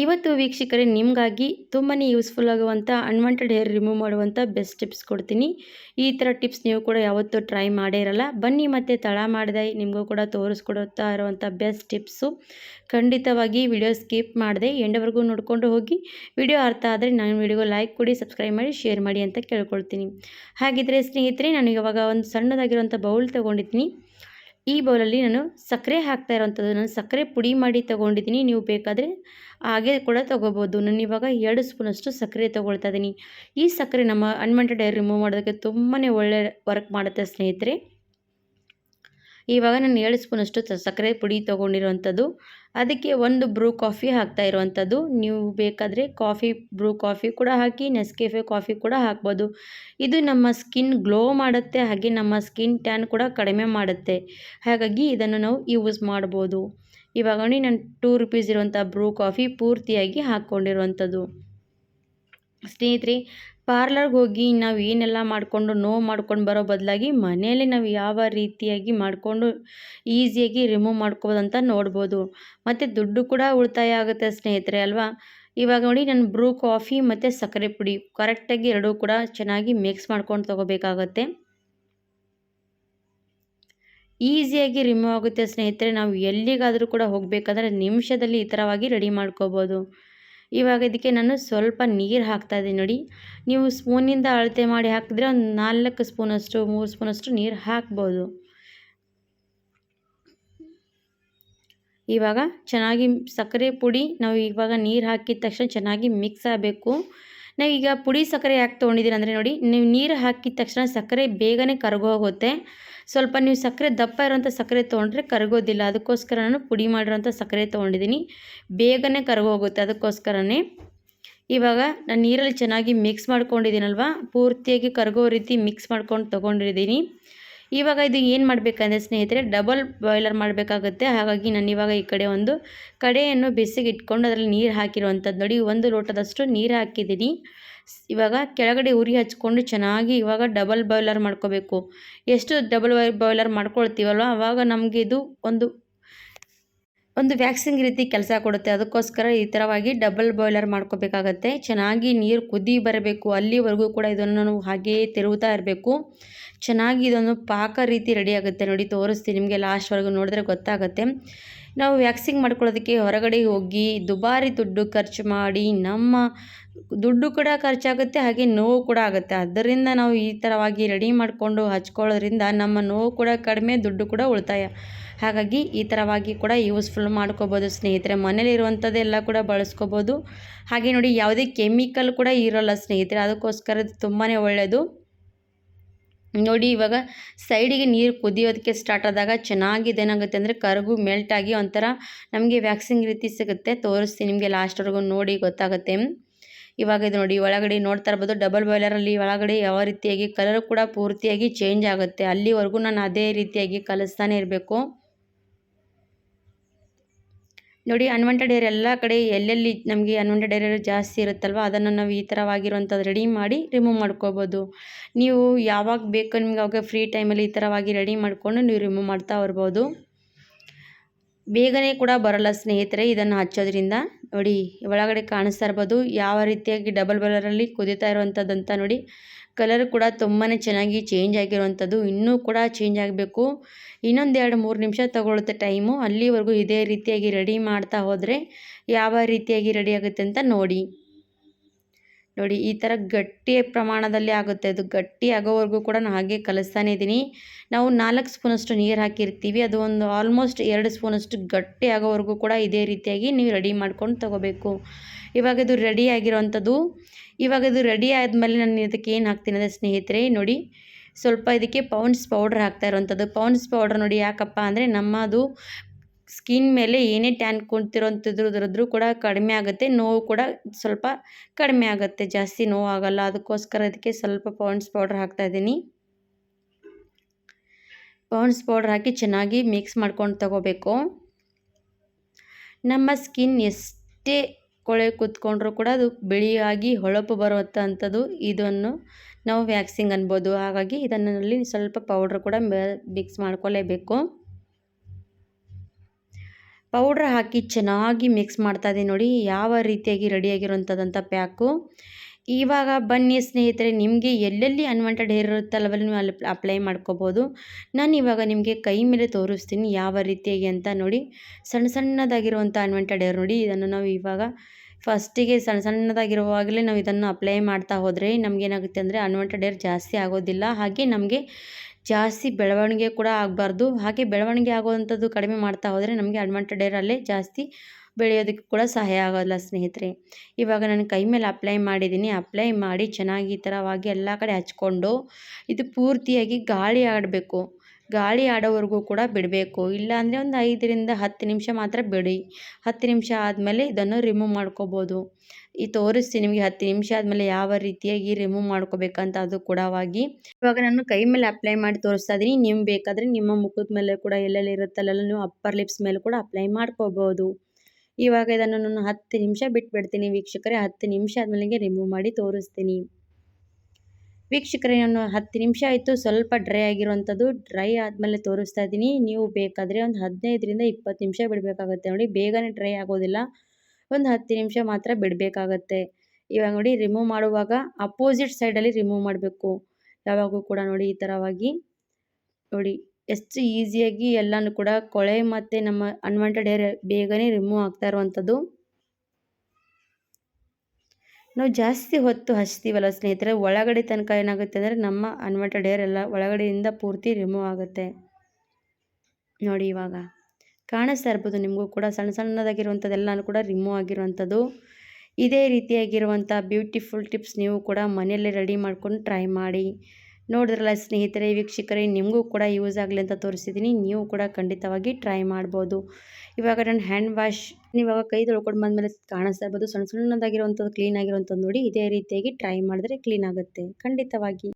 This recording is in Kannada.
ಇವತ್ತು ವೀಕ್ಷಕರೇ, ನಿಮಗಾಗಿ ತುಂಬಾ ಯೂಸ್ಫುಲ್ ಆಗುವಂಥ ಅನ್ವಾಂಟೆಡ್ ಹೇರ್ ರಿಮೂವ್ ಮಾಡುವಂಥ ಬೆಸ್ಟ್ ಟಿಪ್ಸ್ ಕೊಡ್ತೀನಿ. ಈ ಥರ ಟಿಪ್ಸ್ ನೀವು ಕೂಡ ಯಾವತ್ತೂ ಟ್ರೈ ಮಾಡೇ ಇರಲ್ಲ. ಬನ್ನಿ ಮತ್ತೆ ತಳ ಮಾಡಿದೆ ನಿಮಗೂ ಕೂಡ ತೋರಿಸ್ಕೊಡುತ್ತಾ ಇರುವಂಥ ಬೆಸ್ಟ್ ಟಿಪ್ಸು ಖಂಡಿತವಾಗಿ ವಿಡಿಯೋ ಸ್ಕಿಪ್ ಮಾಡಿದೆ, ಎಂಡವರೆಗೂ ನೋಡಿಕೊಂಡು ಹೋಗಿ ವಿಡಿಯೋ ಅರ್ಥ ಆದರೆ ನಾನು ವಿಡಿಯೋಗೆ ಲೈಕ್ ಕೊಡಿ ಸಬ್ಸ್ಕ್ರೈಬ್ ಮಾಡಿ ಶೇರ್ ಮಾಡಿ ಅಂತ ಕೇಳ್ಕೊಳ್ತೀನಿ. ಹಾಗಿದ್ರೆ ಸ್ನೇಹಿತರೆ, ನಾನು ಇವಾಗ ಒಂದು ಸಣ್ಣದಾಗಿರುವಂಥ ಬೌಲ್ ತೊಗೊಂಡಿದ್ದೀನಿ. ಈ ಬೌಲಲ್ಲಿ ನಾನು ಸಕ್ಕರೆ ಹಾಕ್ತಾ ಇರೋವಂಥದ್ದು, ನಾನು ಸಕ್ಕರೆ ಪುಡಿ ಮಾಡಿ ತೊಗೊಂಡಿದ್ದೀನಿ, ನೀವು ಬೇಕಾದರೆ ಹಾಗೆ ಕೂಡ ತೊಗೋಬೋದು. ನಾನು ಇವಾಗ ಎರಡು ಸ್ಪೂನಷ್ಟು ಸಕ್ಕರೆ ತೊಗೊಳ್ತಾ ಇದ್ದೀನಿ. ಈ ಸಕ್ಕರೆ ನಮ್ಮ ಅನ್ವಾಂಟೆಡ್ ಏರ್ ರಿಮೂವ್ ಮಾಡೋದಕ್ಕೆ ತುಂಬಾ ಒಳ್ಳೆ ವರ್ಕ್ ಮಾಡುತ್ತೆ ಸ್ನೇಹಿತರೆ. ಇವಾಗ ನಾನು ಏಳು ಸ್ಪೂನಷ್ಟು ಸಕ್ಕರೆ ಪುಡಿ ತೊಗೊಂಡಿರುವಂಥದ್ದು. ಅದಕ್ಕೆ ಒಂದು ಬ್ರೂ ಕಾಫಿ ಹಾಕ್ತಾ ಇರುವಂಥದ್ದು. ನೀವು ಬೇಕಾದರೆ ಕಾಫಿ, ಬ್ರೂ ಕಾಫಿ ಕೂಡ ಹಾಕಿ ನೆಸ್ಕೆಫೆ ಕಾಫಿ ಕೂಡ ಹಾಕ್ಬೋದು. ಇದು ನಮ್ಮ ಸ್ಕಿನ್ ಗ್ಲೋ ಮಾಡುತ್ತೆ, ಹಾಗೆ ನಮ್ಮ ಸ್ಕಿನ್ ಟ್ಯಾನ್ ಕೂಡ ಕಡಿಮೆ ಮಾಡುತ್ತೆ. ಹಾಗಾಗಿ ಇದನ್ನು ನಾವು ಯೂಸ್ ಮಾಡ್ಬೋದು. ಇವಾಗ ನಾನು ಟೂ ರುಪೀಸ್ ಇರುವಂಥ ಬ್ರೂ ಕಾಫಿ ಪೂರ್ತಿಯಾಗಿ ಹಾಕ್ಕೊಂಡಿರುವಂಥದ್ದು. ಸ್ನೇಹಿತರೆ ಪಾರ್ಲರ್ಗೆ ಹೋಗಿ ನಾವು ಏನೆಲ್ಲ ಮಾಡಿಕೊಂಡು ನೋವು ಮಾಡ್ಕೊಂಡು ಬರೋ ಬದಲಾಗಿ ಮನೆಯಲ್ಲೇ ನಾವು ಯಾವ ರೀತಿಯಾಗಿ ಮಾಡಿಕೊಂಡು ಈಸಿಯಾಗಿ ರಿಮೂವ್ ಮಾಡ್ಕೋಬೋದು ಅಂತ ನೋಡ್ಬೋದು. ಮತ್ತು ದುಡ್ಡು ಕೂಡ ಉಳಿತಾಯ ಆಗುತ್ತೆ ಸ್ನೇಹಿತರೆ ಅಲ್ವಾ? ಇವಾಗ ನೋಡಿ ನಾನು ಬ್ರೂ ಕಾಫಿ ಮತ್ತು ಸಕ್ಕರೆ ಪುಡಿ ಕರೆಕ್ಟಾಗಿ ಎರಡೂ ಕೂಡ ಚೆನ್ನಾಗಿ ಮಿಕ್ಸ್ ಮಾಡ್ಕೊಂಡು ತೊಗೋಬೇಕಾಗತ್ತೆ. ಈಸಿಯಾಗಿ ರಿಮೂವ್ ಆಗುತ್ತೆ ಸ್ನೇಹಿತರೆ, ನಾವು ಎಲ್ಲಿಗಾದರೂ ಕೂಡ ಹೋಗಬೇಕಂದ್ರೆ ನಿಮಿಷದಲ್ಲಿ ಈ ಥರವಾಗಿ ರೆಡಿ ಮಾಡ್ಕೋಬೋದು. ಇವಾಗ ಇದಕ್ಕೆ ನಾನು ಸ್ವಲ್ಪ ನೀರು ಹಾಕ್ತಾ ಇದ್ದೀನಿ ನೋಡಿ. ನೀವು ಸ್ಪೂನಿಂದ ಅಳತೆ ಮಾಡಿ ಹಾಕಿದ್ರೆ ಒಂದು ನಾಲ್ಕು ಸ್ಪೂನಷ್ಟು, ಮೂರು ಸ್ಪೂನಷ್ಟು ನೀರು ಹಾಕ್ಬೋದು. ಇವಾಗ ಚೆನ್ನಾಗಿ ಸಕ್ಕರೆ ಪುಡಿ, ನಾವು ಇವಾಗ ನೀರು ಹಾಕಿದ ತಕ್ಷಣ ಚೆನ್ನಾಗಿ ಮಿಕ್ಸ್ ಆಗಬೇಕು. ನಾವೀಗ ಪುಡಿ ಸಕ್ಕರೆ ಯಾಕೆ ತೊಗೊಂಡಿದ್ದೀನಿ ಅಂದರೆ ನೋಡಿ, ನೀವು ನೀರು ಹಾಕಿದ ತಕ್ಷಣ ಸಕ್ಕರೆ ಬೇಗನೆ ಕರಗೋಗುತ್ತೆ. ಸ್ವಲ್ಪ ನೀವು ಸಕ್ಕರೆ ದಪ್ಪ ಇರೋಂಥ ಸಕ್ಕರೆ ತೊಗೊಂಡ್ರೆ ಕರಗೋದಿಲ್ಲ. ಅದಕ್ಕೋಸ್ಕರ ನಾನು ಪುಡಿ ಮಾಡಿರೋಂಥ ಸಕ್ಕರೆ ತೊಗೊಂಡಿದ್ದೀನಿ. ಬೇಗನೆ ಕರಗೋಗುತ್ತೆ ಅದಕ್ಕೋಸ್ಕರನೇ. ಇವಾಗ ನಾನು ನೀರಲ್ಲಿ ಚೆನ್ನಾಗಿ ಮಿಕ್ಸ್ ಮಾಡ್ಕೊಂಡಿದ್ದೀನಲ್ವ? ಪೂರ್ತಿಯಾಗಿ ಕರಗೋ ರೀತಿ ಮಿಕ್ಸ್ ಮಾಡ್ಕೊಂಡು ತೊಗೊಂಡಿದ್ದೀನಿ. ಇವಾಗ ಇದು ಏನು ಮಾಡಬೇಕಂದ್ರೆ ಸ್ನೇಹಿತರೆ ಡಬಲ್ ಬಾಯ್ಲರ್ ಮಾಡಬೇಕಾಗುತ್ತೆ. ಹಾಗಾಗಿ ನಾನು ಇವಾಗ ಈ ಕಡೆ ಒಂದು ಕಡೆಯನ್ನು ಬಿಸಿಗೆ ಇಟ್ಕೊಂಡು ಅದರಲ್ಲಿ ನೀರು ಹಾಕಿರುವಂಥದ್ದು ನೋಡಿ, ಒಂದು ಲೋಟದಷ್ಟು ನೀರು ಹಾಕಿದ್ದೀನಿ. ಇವಾಗ ಕೆಳಗಡೆ ಉರಿ ಹಚ್ಕೊಂಡು ಚೆನ್ನಾಗಿ ಇವಾಗ ಡಬಲ್ ಬಾಯ್ಲರ್ ಮಾಡ್ಕೋಬೇಕು. ಎಷ್ಟು ಡಬಲ್ ಬಾಯ್ಲರ್ ಮಾಡ್ಕೊಳ್ತೀವಲ್ವ? ಆವಾಗ ನಮಗೆ ಇದು ಒಂದು ಒಂದು ವ್ಯಾಕ್ಸಿಂಗ್ ರೀತಿ ಕೆಲಸ ಕೊಡುತ್ತೆ. ಅದಕ್ಕೋಸ್ಕರ ಈ ಥರವಾಗಿ ಡಬಲ್ ಬಾಯ್ಲರ್ ಮಾಡ್ಕೋಬೇಕಾಗತ್ತೆ. ಚೆನ್ನಾಗಿ ನೀರು ಕುದಿ ಬರಬೇಕು. ಅಲ್ಲಿವರೆಗೂ ಕೂಡ ಇದನ್ನು ನಾವು ಹಾಗೆಯೇ ತಿರುಗುತ್ತಾ ಇರಬೇಕು. ಚೆನ್ನಾಗಿ ಇದೊಂದು ಪಾಕ ರೀತಿ ರೆಡಿ ಆಗುತ್ತೆ. ನೋಡಿ, ತೋರಿಸ್ತೀನಿ. ನಿಮಗೆ ಲಾಸ್ಟ್ವರೆಗೂ ನೋಡಿದ್ರೆ ಗೊತ್ತಾಗುತ್ತೆ. ನಾವು ವ್ಯಾಕ್ಸಿಂಗ್ ಮಾಡ್ಕೊಳ್ಳೋದಕ್ಕೆ ಹೊರಗಡೆ ಹೋಗಿ ದುಬಾರಿ ದುಡ್ಡು ಖರ್ಚು ಮಾಡಿ ನಮ್ಮ ದುಡ್ಡು ಕೂಡ ಖರ್ಚಾಗುತ್ತೆ, ಹಾಗೆ ನೋವು ಕೂಡ ಆಗುತ್ತೆ. ಅದರಿಂದ ನಾವು ಈ ಥರವಾಗಿ ರೆಡಿ ಮಾಡಿಕೊಂಡು ಹಚ್ಕೊಳ್ಳೋದ್ರಿಂದ ನಮ್ಮ ನೋವು ಕೂಡ ಕಡಿಮೆ, ದುಡ್ಡು ಕೂಡ ಉಳಿತಾಯ. ಹಾಗಾಗಿ ಈ ಥರವಾಗಿ ಕೂಡ ಯೂಸ್ಫುಲ್ ಮಾಡ್ಕೋಬೋದು ಸ್ನೇಹಿತರೆ. ಮನೇಲಿರುವಂಥದ್ದೆಲ್ಲ ಕೂಡ ಬಳಸ್ಕೋಬೋದು. ಹಾಗೆ ನೋಡಿ, ಯಾವುದೇ ಕೆಮಿಕಲ್ ಕೂಡ ಇರೋಲ್ಲ ಸ್ನೇಹಿತರೆ. ಅದಕ್ಕೋಸ್ಕರ ತುಂಬಾ ಒಳ್ಳೆಯದು ನೋಡಿ ಇವಾಗ ಸೈಡಿಗೆ ನೀರು ಕುದಿಯೋದಕ್ಕೆ ಸ್ಟಾರ್ಟ್ ಆದಾಗ ಚೆನ್ನಾಗಿದೆ ಏನಾಗುತ್ತೆ ಅಂದರೆ ಕರಗು ಮೆಲ್ಟಾಗಿ ಒಂಥರ ನಮಗೆ ವ್ಯಾಕ್ಸಿನ್ ರೀತಿ ಸಿಗುತ್ತೆ. ತೋರಿಸ್ತೀನಿ ನಿಮಗೆ ಲಾಸ್ಟ್ವರೆಗೂ ನೋಡಿ ಗೊತ್ತಾಗುತ್ತೆ. ಇವಾಗ ಇದು ನೋಡಿ, ಒಳಗಡೆ ನೋಡ್ತಾ ಇರ್ಬೋದು ಡಬಲ್ ಬಾಯ್ಲರಲ್ಲಿ ಒಳಗಡೆ ಯಾವ ರೀತಿಯಾಗಿ ಕಲರ್ ಕೂಡ ಪೂರ್ತಿಯಾಗಿ ಚೇಂಜ್ ಆಗುತ್ತೆ. ಅಲ್ಲಿವರೆಗೂ ನಾನು ಅದೇ ರೀತಿಯಾಗಿ ಕಲಿಸ್ತಾನೆ ಇರಬೇಕು. ನೋಡಿ ಅನ್ವಾಂಟೆಡ್ ಏರ್ ಎಲ್ಲ ಕಡೆ ಎಲ್ಲೆಲ್ಲಿ ನಮಗೆ ಅನ್ವಾಂಟೆಡ್ ಏರ್ ಜಾಸ್ತಿ ಇರುತ್ತಲ್ವ, ಅದನ್ನು ನಾವು ಈ ಥರವಾಗಿರುವಂಥದ್ದು ರೆಡಿ ಮಾಡಿ ರಿಮೂವ್ ಮಾಡ್ಕೋಬೋದು. ನೀವು ಯಾವಾಗ ಬೇಕೋ ನಿಮ್ಗೆ ಅವಾಗ ಫ್ರೀ ಟೈಮಲ್ಲಿ ಈ ಥರವಾಗಿ ರೆಡಿ ಮಾಡಿಕೊಂಡು ನೀವು ರಿಮೂವ್ ಮಾಡ್ತಾ ಬರ್ಬೋದು ಬೇಗನೆ ಕೂಡ ಬರಲ್ಲ ಸ್ನೇಹಿತರೆ, ಇದನ್ನು ಹಚ್ಚೋದ್ರಿಂದ. ನೋಡಿ, ಒಳಗಡೆ ಕಾಣಿಸ್ತಾ ಇರ್ಬೋದು, ಯಾವ ರೀತಿಯಾಗಿ ಡಬಲ್ ಬಲರಲ್ಲಿ ಕುದೀತಾ ಇರುವಂಥದ್ದಂತ ನೋಡಿ. ಕಲರ್ ಕೂಡ ತುಂಬಾ ಚೆನ್ನಾಗಿ ಚೇಂಜ್ ಆಗಿರುವಂಥದ್ದು ಇನ್ನೂ ಕೂಡ ಚೇಂಜ್ ಆಗಬೇಕು. ಇನ್ನೊಂದು ಎರಡು ಮೂರು ನಿಮಿಷ ತಗೊಳುತ್ತೆ ಟೈಮು ಅಲ್ಲಿವರೆಗೂ ಇದೇ ರೀತಿಯಾಗಿ ರೆಡಿ ಮಾಡ್ತಾ ಹೋದರೆ ಯಾವ ರೀತಿಯಾಗಿ ರೆಡಿ ಆಗುತ್ತೆ ಅಂತ ನೋಡಿ. ನೋಡಿ, ಈ ಥರ ಗಟ್ಟಿ ಪ್ರಮಾಣದಲ್ಲಿ ಆಗುತ್ತೆ. ಅದು ಗಟ್ಟಿ ಆಗೋವರೆಗೂ ಕೂಡ ನಾನು ಹಾಗೆ ಕಲಿಸ್ತಾನೆ ಇದ್ದೀನಿ. ನಾವು ನಾಲ್ಕು ಸ್ಪೂನಷ್ಟು ನೀರು ಹಾಕಿರ್ತೀವಿ. ಅದು ಒಂದು ಆಲ್ಮೋಸ್ಟ್ ಎರಡು ಸ್ಪೂನಷ್ಟು ಗಟ್ಟಿ ಆಗೋವರೆಗೂ ಕೂಡ ಇದೇ ರೀತಿಯಾಗಿ ನೀವು ರೆಡಿ ಮಾಡ್ಕೊಂಡು ತೊಗೋಬೇಕು. ಇವಾಗ ಇದು ರೆಡಿ ಆಗಿರೋವಂಥದ್ದು. ಇವಾಗ ಇದು ರೆಡಿ ಆದಮೇಲೆ ನಾನು ಇದಕ್ಕೆ ಏನು ಹಾಕ್ತೀನಿ ಅಂದರೆ ಸ್ನೇಹಿತರೆ, ನೋಡಿ, ಸ್ವಲ್ಪ ಇದಕ್ಕೆ ಪೌಂಡ್ಸ್ ಪೌಡ್ರ್ ಹಾಕ್ತಾ ಇರುವಂಥದ್ದು. ಪೌಂಡ್ಸ್ ಪೌಡ್ರ್ ನೋಡಿ ಯಾಕಪ್ಪ ಅಂದರೆ ನಮ್ಮದು ಸ್ಕಿನ್ ಮೇಲೆ ಏನೇ ಟ್ಯಾನ್ ಕುಂತಿರೋಂಥದ್ರದ್ರೂ ಕೂಡ ಕಡಿಮೆ ಆಗುತ್ತೆ. ನೋವು ಕೂಡ ಸ್ವಲ್ಪ ಕಡಿಮೆ ಆಗುತ್ತೆ. ಜಾಸ್ತಿ ನೋವು ಆಗಲ್ಲ ಅದಕ್ಕೋಸ್ಕರ ಅದಕ್ಕೆ ಸ್ವಲ್ಪ ಪೌಂಡ್ಸ್ ಪೌಡ್ರ್ ಹಾಕ್ತಾಯಿದ್ದೀನಿ ಪೌಂಡ್ಸ್ ಪೌಡ್ರ್ ಹಾಕಿ ಚೆನ್ನಾಗಿ ಮಿಕ್ಸ್ ಮಾಡ್ಕೊಂಡು ತಗೋಬೇಕು. ನಮ್ಮ ಸ್ಕಿನ್ ಎಷ್ಟೇ ಕೊಳೆ ಕೂತ್ಕೊಂಡ್ರೂ ಕೂಡ ಅದು ಬಿಳಿಯಾಗಿ ಹೊಳಪು ಬರುವಂಥದ್ದು ಇದನ್ನು ನಾವು ವ್ಯಾಕ್ಸಿಂಗ್ ಅನ್ಬೋದು. ಹಾಗಾಗಿ ಇದನ್ನಲ್ಲಿ ಸ್ವಲ್ಪ ಪೌಡ್ರ್ ಕೂಡ ಮಿಕ್ಸ್ ಮಾಡ್ಕೊಳ್ಳೇಬೇಕು ಪೌಡ್ರ್ ಹಾಕಿ ಚೆನ್ನಾಗಿ ಮಿಕ್ಸ್ ಮಾಡ್ತಾ ಇದ್ದೀನಿ ನೋಡಿ, ಯಾವ ರೀತಿಯಾಗಿ ರೆಡಿಯಾಗಿರುವಂಥದ್ದಂಥ ಪ್ಯಾಕು ಇವಾಗ ಬನ್ನಿ ಸ್ನೇಹಿತರೆ, ನಿಮಗೆ ಎಲ್ಲೆಲ್ಲಿ ಅನ್ವಾಂಟೆಡ್ ಹೇರ್ ಇರುತ್ತಲ್ಲವಲ್ಲಿ ನೀವು ಅಲ್ಲಿ ಅಪ್ಲೈ ಮಾಡ್ಕೋಬೋದು. ನಾನು ಇವಾಗ ನಿಮಗೆ ಕೈ ಮೇಲೆ ತೋರಿಸ್ತೀನಿ ಯಾವ ರೀತಿಯಾಗಿ ಅಂತ ನೋಡಿ. ಸಣ್ಣ ಸಣ್ಣದಾಗಿರುವಂಥ ಅನ್ವಾಂಟೆಡ್ ಹೇರ್ ನೋಡಿ, ಇದನ್ನು ನಾವು ಇವಾಗ ಫಸ್ಟಿಗೆ ಸಣ್ಣ ಸಣ್ಣದಾಗಿರುವಾಗಲೇ ನಾವು ಇದನ್ನು ಅಪ್ಲೈ ಮಾಡ್ತಾ ಹೋದರೆ ನಮಗೇನಾಗುತ್ತೆ ಅಂದರೆ ಅನ್ವಾಂಟೆಡ್ ಹೇರ್ ಜಾಸ್ತಿ ಆಗೋದಿಲ್ಲ. ಹಾಗೆ ನಮಗೆ ಜಾಸ್ತಿ ಬೆಳವಣಿಗೆ ಕೂಡ ಆಗಬಾರ್ದು. ಹಾಗೆ ಬೆಳವಣಿಗೆ ಆಗುವಂಥದ್ದು ಕಡಿಮೆ ಮಾಡ್ತಾ ಹೋದರೆ ನಮಗೆ ಅಡ್ವಾಂಟೆಡ್ ಹೇರ್ ಅಲ್ಲೇ ಜಾಸ್ತಿ ಬೆಳೆಯೋದಕ್ಕೆ ಕೂಡ ಸಹಾಯ ಆಗೋಲ್ಲ ಸ್ನೇಹಿತರೆ. ಇವಾಗ ನಾನು ಕೈ ಮೇಲೆ ಅಪ್ಲೈ ಮಾಡಿದ್ದೀನಿ. ಅಪ್ಲೈ ಮಾಡಿ ಚೆನ್ನಾಗಿ ಈ ಥರವಾಗಿ ಎಲ್ಲ ಕಡೆ ಹಚ್ಕೊಂಡು ಇದು ಪೂರ್ತಿಯಾಗಿ ಗಾಳಿ ಆಡಬೇಕು. ಗಾಳಿ ಆಡೋವರೆಗೂ ಕೂಡ ಬಿಡಬೇಕು. ಇಲ್ಲಾಂದರೆ ಒಂದು ಐದರಿಂದ ಹತ್ತು ನಿಮಿಷ ಮಾತ್ರ ಬಿಡಿ. ಹತ್ತು ನಿಮಿಷ ಆದಮೇಲೆ ಇದನ್ನು ರಿಮೂವ್ ಮಾಡ್ಕೋಬೋದು. ಈ ತೋರಿಸ್ತೀನಿ ನಿಮಗೆ, ಹತ್ತು ನಿಮಿಷ ಆದಮೇಲೆ ಯಾವ ರೀತಿಯಾಗಿ ರಿಮೂವ್ ಮಾಡ್ಕೋಬೇಕಂತ ಅದು ಕೂಡವಾಗಿ ಇವಾಗ ನಾನು ಕೈ ಮೇಲೆ ಅಪ್ಲೈ ಮಾಡಿ ತೋರಿಸ್ತಾ ಇದ್ದೀನಿ ನೀವು ಬೇಕಾದರೆ ನಿಮ್ಮ ಮುಖದ ಮೇಲೆ ಕೂಡ ಎಲ್ಲೆಲ್ಲಿ ಇರುತ್ತಲ್ಲ ನೀವು ಅಪ್ಪರ್ ಲಿಪ್ಸ್ ಮೇಲೆ ಕೂಡ ಅಪ್ಲೈ ಮಾಡ್ಕೋಬೋದು. ಇವಾಗ ಇದನ್ನು ನಾನು ಹತ್ತು ನಿಮಿಷ ಬಿಟ್ಬಿಡ್ತೀನಿ ವೀಕ್ಷಕರೇ. ಹತ್ತು ನಿಮಿಷ ಆದಮೇಲೆ ರಿಮೂವ್ ಮಾಡಿ ತೋರಿಸ್ತೀನಿ. ವೀಕ್ಷಕರೇ ಹತ್ತು ನಿಮಿಷ ಆಯಿತು. ಸ್ವಲ್ಪ ಡ್ರೈ ಆಗಿರುವಂಥದ್ದು ಡ್ರೈ ಆದಮೇಲೆ ತೋರಿಸ್ತಾ ಇದ್ದೀನಿ. ನೀವು ಬೇಕಾದರೆ ಒಂದು ಹದಿನೈದರಿಂದ ಇಪ್ಪತ್ತು ನಿಮಿಷ ಬಿಡಬೇಕಾಗತ್ತೆ. ನೋಡಿ, ಬೇಗನೆ ಡ್ರೈ ಆಗೋದಿಲ್ಲ. ಒಂದು ಹತ್ತು ನಿಮಿಷ ಮಾತ್ರ ಬಿಡಬೇಕಾಗತ್ತೆ. ಇವಾಗ ನೋಡಿ, ರಿಮೂವ್ ಮಾಡುವಾಗ ಅಪೋಸಿಟ್ ಸೈಡಲ್ಲಿ ರಿಮೂವ್ ಮಾಡಬೇಕು. ಯಾವಾಗೂ ಕೂಡ ನೋಡಿ, ಈ ಥರವಾಗಿ. ನೋಡಿ, ಎಷ್ಟು ಈಸಿಯಾಗಿ ಎಲ್ಲನೂ ಕೂಡ ಕೊಳೆ ಮತ್ತು ನಮ್ಮ ಅನ್ವಾಂಟೆಡ್ ಏರ್ ಬೇಗನೆ ರಿಮೂವ್ ಆಗ್ತಾ ಇರುವಂಥದ್ದು. ನಾವು ಜಾಸ್ತಿ ಹೊತ್ತು ಹಚ್ತೀವಲ್ಲ ಸ್ನೇಹಿತರೆ? ಒಳಗಡೆ ತನಕ ಏನಾಗುತ್ತೆ ಅಂದರೆ ನಮ್ಮ ಅನ್ವಾಂಟೆಡ್ ಏರ್ ಎಲ್ಲ ಒಳಗಡೆಯಿಂದ ಪೂರ್ತಿ ರಿಮೂವ್ ಆಗುತ್ತೆ. ನೋಡಿ ಇವಾಗ. ಕಾಣಿಸ್ತಾ ಇರ್ಬೋದು ನಿಮಗೂ ಕೂಡ. ಸಣ್ಣ ಸಣ್ಣದಾಗಿರುವಂಥದ್ದೆಲ್ಲನೂ ಕೂಡ ರಿಮೂವ್ ಆಗಿರುವಂಥದ್ದು. ಇದೇ ರೀತಿಯಾಗಿರುವಂಥ ಬ್ಯೂಟಿಫುಲ್ ಟಿಪ್ಸ್ ನೀವು ಕೂಡ ಮನೆಯಲ್ಲೇ ರೆಡಿ ಮಾಡ್ಕೊಂಡು ಟ್ರೈ ಮಾಡಿ. ನೋಡಿದ್ರಲ್ಲ ಸ್ನೇಹಿತರೆ, ವೀಕ್ಷಕರೇ, ನಿಮಗೂ ಕೂಡ ಯೂಸ್ ಆಗಲಿ ಅಂತ ತೋರಿಸಿದ್ದೀನಿ ನೀವು ಕೂಡ ಖಂಡಿತವಾಗಿ ಟ್ರೈ ಮಾಡ್ಬೋದು. ಇವಾಗ ನಾನು ಹ್ಯಾಂಡ್ ವಾಶ್ ನೀವಾಗ ಕೈ ತೊಳ್ಕೊಂಡು ಬಂದಮೇಲೆ ಕಾಣಿಸ್ತಾ ಇರ್ಬೋದು. ಸಣ್ಣ ಸಣ್ಣದಾಗಿರುವಂಥದ್ದು ಕ್ಲೀನ್ ಆಗಿರುವಂಥದ್ದು ನೋಡಿ, ಇದೇ ರೀತಿಯಾಗಿ ಟ್ರೈ ಮಾಡಿದ್ರೆ ಕ್ಲೀನ್ ಆಗುತ್ತೆ. ಖಂಡಿತವಾಗಿ.